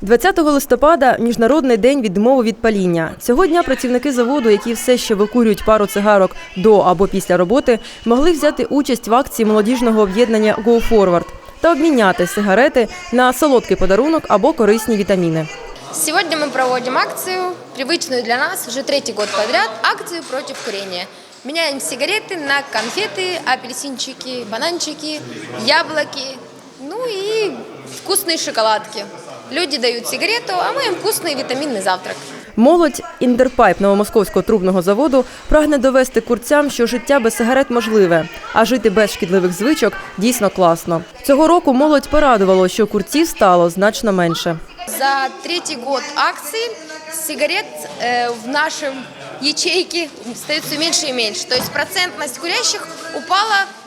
20 листопада міжнародний день відмови від паління. Цього дня працівники заводу, які все ще викурюють пару цигарок до або після роботи, могли взяти участь в акції молодіжного об'єднання Go Forward та обміняти сигарети на солодкий подарунок або корисні вітаміни. Сегодня мы проводим акцию, привычную для нас уже третий год подряд, акцию против курения. Меняем сигареты на конфеты, апельсинчики, бананчики, яблоки, ну и вкусные шоколадки. Люди дают сигарету, а мы им вкусный витаминный завтрак. Молодь Індерпайп Новомосковського трубного заводу прагне довести курцям, що життя без сигарет можливе, а жити без шкідливих звичок дійсно класно. Цього року молодь порадувало, що курців стало значно менше. За третий год акции сигарет э, в нашем ячейке остается все меньше и меньше. То есть процентность курящих упала в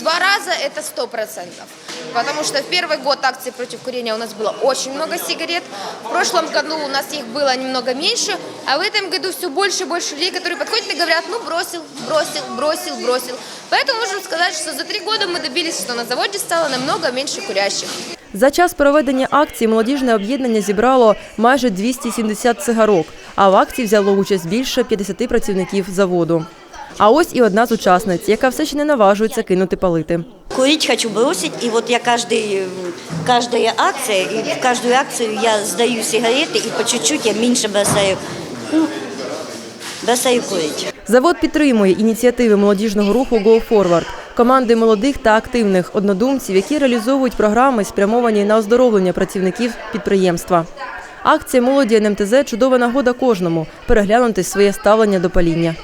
два раза, это 100%. Потому что в первый год акции против курения у нас было очень много сигарет. В прошлом году у нас их было немного меньше, а в этом году все больше и больше людей, которые подходят и говорят, ну бросил, бросил, бросил, бросил. Поэтому можем сказать, что за три года мы добились, что на заводе стало намного меньше курящих. За час проведення акції молодіжне об'єднання зібрало майже 270 цигарок, а в акції взяло участь більше 50 працівників заводу. А ось і одна з учасниць, яка все ще не наважується кинути палити. Курить хочу бросить, и вот я каждый, каждая акция, и в каждую акцию я сдаю сигареты, и по чуть-чуть я меньше бросаю, ну, бросаю курить. Завод підтримує ініціативи молодіжного руху Go Forward, команди молодих та активних однодумців, які реалізовують програми, спрямовані на оздоровлення працівників підприємства. Акція молоді НМТЗ чудова нагода кожному переглянути своє ставлення до паління.